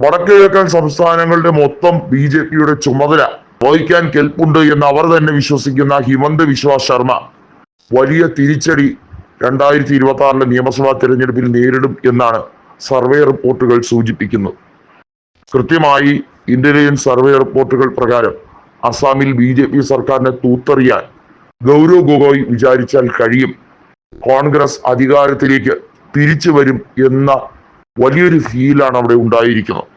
വടക്കുകിഴക്കൻ സംസ്ഥാനങ്ങളുടെ മൊത്തം ബി ജെ പിയുടെ ചുമതല വഹിക്കാൻ കെൽപ്പുണ്ട് എന്ന് അവർ തന്നെ വിശ്വസിക്കുന്ന ഹിമന്ത് വിശ്വാസ് ശർമ്മ വലിയ തിരിച്ചടി രണ്ടായിരത്തി ഇരുപത്തി ആറിലെ നിയമസഭാ തെരഞ്ഞെടുപ്പിൽ നേരിടും എന്നാണ് സർവേ റിപ്പോർട്ടുകൾ സൂചിപ്പിക്കുന്നത്. കൃത്യമായി ഇന്റലിജൻസ് സർവേ റിപ്പോർട്ടുകൾ പ്രകാരം അസാമിൽ ബി ജെ പി സർക്കാരിനെ തൂത്തെറിയാൻ ഗൗരവ് ഗൊഗോയ് വിചാരിച്ചാൽ കഴിയും. കോൺഗ്രസ് അധികാരത്തിലേക്ക് തിരിച്ചു വരും എന്ന വലിയൊരു ഫീലാണ് അവിടെ ഉണ്ടായിരിക്കുന്നത്.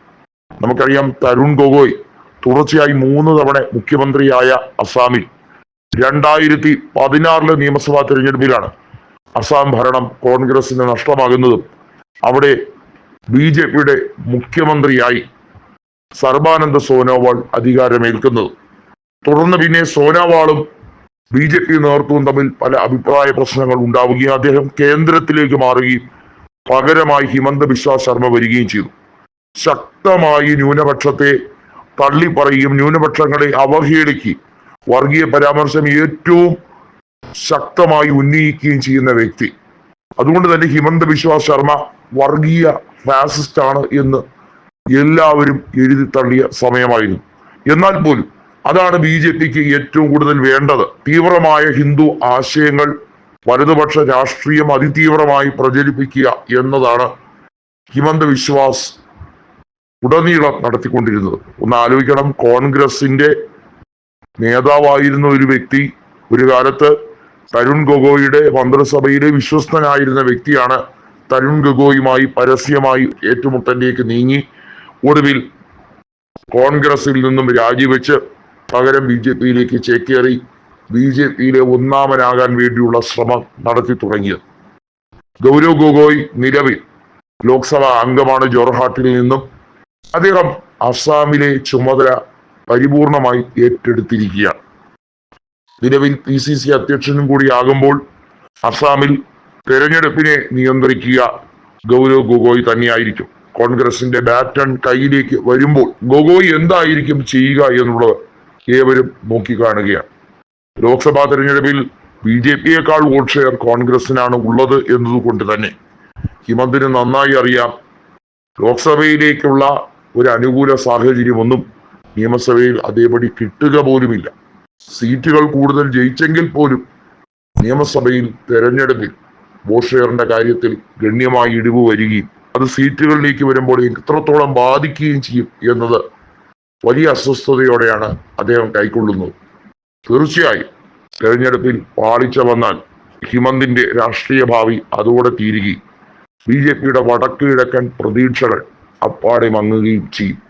നമുക്കറിയാം തരുൺ ഗൊഗോയ് തുടർച്ചയായി മൂന്ന് തവണ മുഖ്യമന്ത്രിയായ അസാമിൽ രണ്ടായിരത്തി പതിനാറിലെ നിയമസഭാ തിരഞ്ഞെടുപ്പിലാണ് അസാം ഭരണം കോൺഗ്രസിന് നഷ്ടമാകുന്നതും അവിടെ ബി ജെ പിയുടെ മുഖ്യമന്ത്രിയായി സർബാനന്ദ സോനോവാൾ അധികാരമേൽക്കുന്നത്. തുടർന്ന് പിന്നെ സോനോവാളും ബി ജെ പി നേതൃത്വവും തമ്മിൽ പല അഭിപ്രായ പ്രശ്നങ്ങൾ ഉണ്ടാവുകയും അദ്ദേഹം കേന്ദ്രത്തിലേക്ക് മാറുകയും പകരമായി ഹിമന്ത ബിശ്വ ശർമ്മ വരികയും ചെയ്തു. ശക്തമായി ന്യൂനപക്ഷത്തെ തള്ളിപ്പറയുകയും ന്യൂനപക്ഷങ്ങളെ അവഹേളിക്കുകയും വർഗീയ പരാമർശം ഏറ്റവും ശക്തമായി ഉന്നയിക്കുകയും ചെയ്യുന്ന വ്യക്തി. അതുകൊണ്ട് തന്നെ ഹിമന്ത ബിശ്വ ശർമ്മ വർഗീയ ഫാസിസ്റ്റ് ആണ് എന്ന് എല്ലാവരും എഴുതി തള്ളിയ സമയമായിരുന്നു. എന്നാൽ പോലും അതാണ് ബി ജെ പിക്ക് ഏറ്റവും കൂടുതൽ വേണ്ടത്. തീവ്രമായ ഹിന്ദു ആശയങ്ങൾ വലതുപക്ഷ രാഷ്ട്രീയം അതിതീവ്രമായി പ്രചരിപ്പിക്കുക എന്നതാണ് ഹിമന്ത വിശ്വാസ് ഉടനീളം നടത്തിക്കൊണ്ടിരുന്നത്. ഒന്ന് ആലോചിക്കണം കോൺഗ്രസിന്റെ നേതാവായിരുന്ന ഒരു വ്യക്തി ഒരു കാലത്ത് തരുൺ ഗൊഗോയുടെ മന്ത്രിസഭയിലെ വിശ്വസ്തനായിരുന്ന വ്യക്തിയാണ് തരുൺ ഗൊഗോയുമായി പരസ്യമായി ഏറ്റുമുട്ടലിലേക്ക് നീങ്ങി. ഒടുവിൽ കോൺഗ്രസിൽ നിന്നും രാജിവെച്ച് പകരം ബി ജെ പിയിലേക്ക് ചേക്കേറി. ബി ജെ പിയിലെ ഒന്നാമനാകാൻ വേണ്ടിയുള്ള ശ്രമം നടത്തി തുടങ്ങിയത്. ഗൗരവ് ഗൊഗോയ് നിലവിൽ ലോക്സഭാ അംഗമാണ് ജോർഹാട്ടിൽ നിന്നും അദ്ദേഹം അസാമിലെ ചുമതല പരിപൂർണമായി ഏറ്റെടുത്തിരിക്കുകയാണ്. നിലവിൽ പി സി സി അധ്യക്ഷനും കൂടിയാകുമ്പോൾ അസാമിൽ തെരഞ്ഞെടുപ്പിനെ നിയന്ത്രിക്കുക ഗൗരവ് ഗൊഗോയ് തന്നെയായിരിക്കും. കോൺഗ്രസിന്റെ ബാറ്റൺ കയ്യിലേക്ക് വരുമ്പോൾ ഗൊഗോയ് എന്തായിരിക്കും ചെയ്യുക എന്നുള്ളത് ഏവരും നോക്കിക്കാണുകയാണ്. ലോക്സഭാ തെരഞ്ഞെടുപ്പിൽ ബി ജെ പിയേക്കാൾ വോട്ട് ഷെയർ കോൺഗ്രസിനാണ് ഉള്ളത് എന്നതുകൊണ്ട് തന്നെ ഹിമന്തിന് നന്നായി അറിയാം ലോക്സഭയിലേക്കുള്ള ഒരു അനുകൂല സാഹചര്യമൊന്നും നിയമസഭയിൽ അതേപടി കിട്ടുക പോലുമില്ല. സീറ്റുകൾ കൂടുതൽ ജയിച്ചെങ്കിൽ പോലും നിയമസഭയിൽ തെരഞ്ഞെടുപ്പിൽ വോട്ട് ഷെയറിന്റെ കാര്യത്തിൽ ഗണ്യമായി ഇടിവ് വരികയും അത് സീറ്റുകളിലേക്ക് വരുമ്പോൾ എത്രത്തോളം ബാധിക്കുകയും ചെയ്യും എന്നത് വലിയ അസ്വസ്ഥതയോടെയാണ് അദ്ദേഹം കൈക്കൊള്ളുന്നത്. തീർച്ചയായും തെരഞ്ഞെടുപ്പിൽ പാളിച്ച വന്നാൽ ഹിമന്തിന്റെ രാഷ്ട്രീയ ഭാവി അതോടെ തീരുകയും. ബി ജെ പിയുടെ വടക്ക് കിഴക്കൻ പ്രതീക്ഷകൾ അപ്പാടെ മങ്ങുകയും ചെയ്യും.